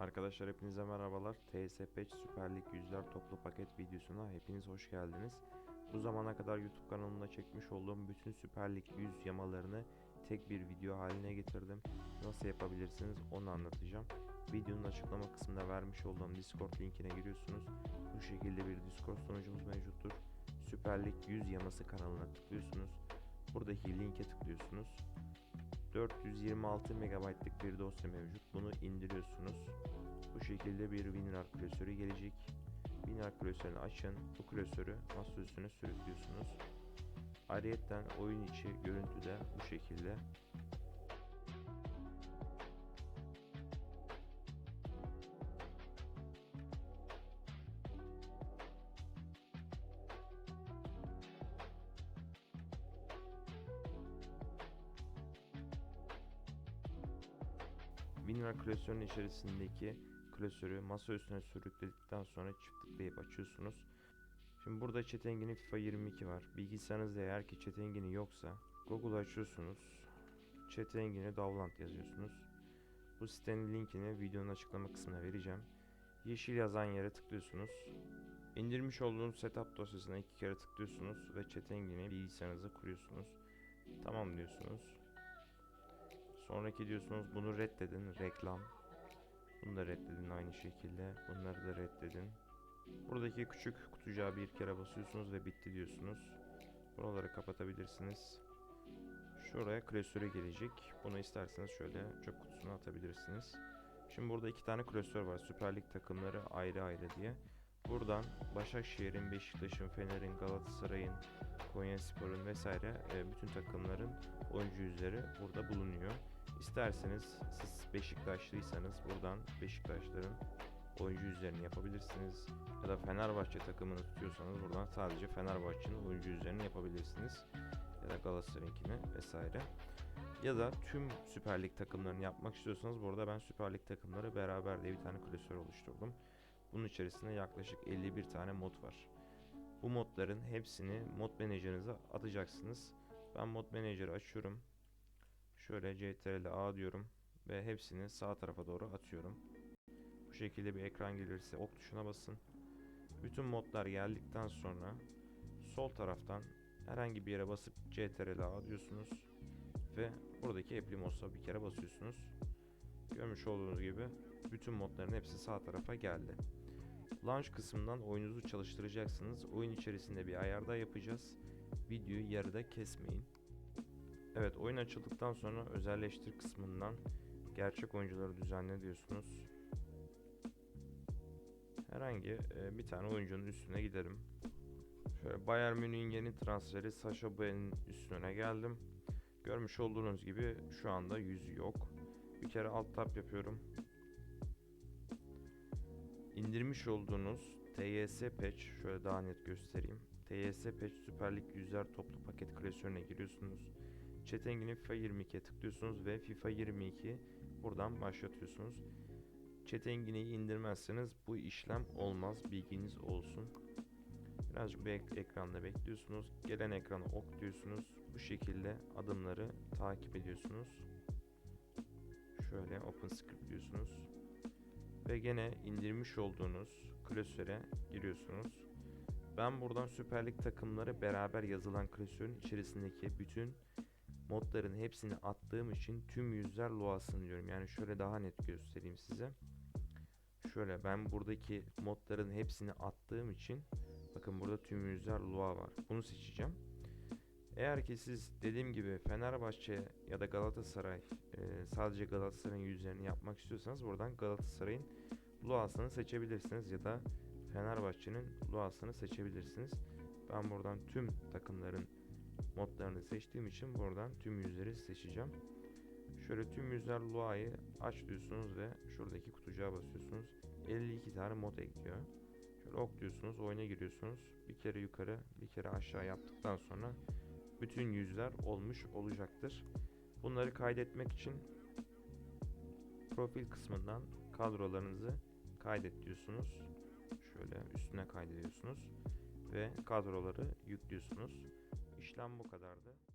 Arkadaşlar hepinize merhabalar. TS Patch Süper Lig yüzler toplu paket videosuna hepiniz hoş geldiniz. Bu zamana kadar YouTube kanalımda çekmiş olduğum bütün Süper Lig yüz yamalarını tek bir video haline getirdim. Nasıl yapabilirsiniz onu anlatacağım. Videonun açıklama kısmında vermiş olduğum Discord linkine giriyorsunuz. Bu şekilde bir Discord sunucumuz mevcuttur. Süper Lig 100 yaması kanalına tıklıyorsunuz. Buradaki linke tıklıyorsunuz. 426 MB'lık bir dosya mevcut. Bunu indiriyorsunuz. Bu şekilde bir WinRAR klasörü gelecek. WinRAR klasörünü açın. Bu klasörü masa üstüne sürüklüyorsunuz. Ayrıyeten oyun içi görüntü de bu şekilde. WinRAR klasörünün içerisindeki klasörü masa üstüne sürükledikten sonra çift tıklayıp açıyorsunuz. Şimdi burada chat engini FIFA 22 var. Bilgisayarınızda eğer ki chat engini yoksa Google açıyorsunuz. Chat engini download yazıyorsunuz. Bu sitenin linkini videonun açıklama kısmına vereceğim. Yeşil yazan yere tıklıyorsunuz. İndirmiş olduğunuz setup dosyasına iki kere tıklıyorsunuz ve chat engini bilgisayarınıza kuruyorsunuz. Tamam diyorsunuz. Sonraki diyorsunuz bunu reddedin reklam. Bunu da reddedin aynı şekilde. Bunları da reddedin. Buradaki küçük kutucuğa bir kere basıyorsunuz ve bitti diyorsunuz. Buraları kapatabilirsiniz. Şuraya klasöre gelecek. Bunu isterseniz şöyle çöp kutusuna atabilirsiniz. Şimdi burada iki tane klasör var. Süper Lig takımları ayrı ayrı diye. Buradan Başakşehir'in, Beşiktaş'ın, Fener'in, Galatasaray'ın, Konyaspor'un vesaire e, bütün takımların oyuncu yüzleri burada bulunuyor. İsterseniz siz Beşiktaşlıysanız buradan Beşiktaşların oyuncu yüzlerini yapabilirsiniz. Ya da Fenerbahçe takımını tutuyorsanız buradan sadece Fenerbahçe'nin oyuncu yüzlerini yapabilirsiniz. Ya da Galatasaray'ınkini vesaire. Ya da tüm Süper Lig takımlarını yapmak istiyorsanız burada ben Süper Lig takımları beraber diye bir tane klasör oluşturdum. Bunun içerisinde yaklaşık 51 tane mod var. Bu modların hepsini mod menajerinize atacaksınız. Ben mod menajeri açıyorum. Şöyle CTRL A diyorum ve hepsini sağ tarafa doğru atıyorum. Bu şekilde bir ekran gelirse ok tuşuna basın. Bütün modlar geldikten sonra sol taraftan herhangi bir yere basıp CTRL A diyorsunuz ve buradaki Applimos'a bir kere basıyorsunuz. Görmüş olduğunuz gibi bütün modların hepsi sağ tarafa geldi. Launch kısmından oyununuzu çalıştıracaksınız. Oyun içerisinde bir ayar daha yapacağız. Videoyu yarıda kesmeyin. Evet oyun açıldıktan sonra özelleştir kısmından gerçek oyuncuları düzenle diyorsunuz. Herhangi e, bir tane oyuncunun üstüne gidelim. Şöyle Bayern Münih'in yeni transferi Sasha Boyen'in üstüne geldim. Görmüş olduğunuz gibi şu anda yüzü yok. Bir kere alt tab yapıyorum. İndirmiş olduğunuz TYS Patch şöyle daha net göstereyim. TYS Patch Süper Lig yüzler toplu paket klasörüne giriyorsunuz. Chat engini FIFA 22'ye tıklıyorsunuz ve FIFA 22 buradan başlatıyorsunuz. Chat engini indirmezseniz bu işlem olmaz bilginiz olsun. Birazcık bir ek- ekranda bekliyorsunuz. Gelen ekrana ok diyorsunuz. Bu şekilde adımları takip ediyorsunuz. Şöyle open script diyorsunuz. Ve gene indirmiş olduğunuz klasöre giriyorsunuz. Ben buradan Süper Lig takımları beraber yazılan klasörün içerisindeki bütün modların hepsini attığım için tüm yüzler loasını diyorum. Yani şöyle daha net göstereyim size. Şöyle ben buradaki modların hepsini attığım için bakın burada tüm yüzler loa var. Bunu seçeceğim. Eğer ki siz dediğim gibi Fenerbahçe ya da Galatasaray e, sadece Galatasaray'ın yüzlerini yapmak istiyorsanız buradan Galatasaray'ın loasını seçebilirsiniz ya da Fenerbahçe'nin loasını seçebilirsiniz. Ben buradan tüm takımların modlarını seçtiğim için buradan tüm yüzleri seçeceğim. Şöyle tüm yüzler Lua'yı aç diyorsunuz ve şuradaki kutucuğa basıyorsunuz. 52 tane mod ekliyor. Şöyle ok diyorsunuz, oyuna giriyorsunuz. Bir kere yukarı, bir kere aşağı yaptıktan sonra bütün yüzler olmuş olacaktır. Bunları kaydetmek için profil kısmından kadrolarınızı kaydet diyorsunuz. Şöyle üstüne kaydediyorsunuz ve kadroları yüklüyorsunuz. İşlem bu kadardı.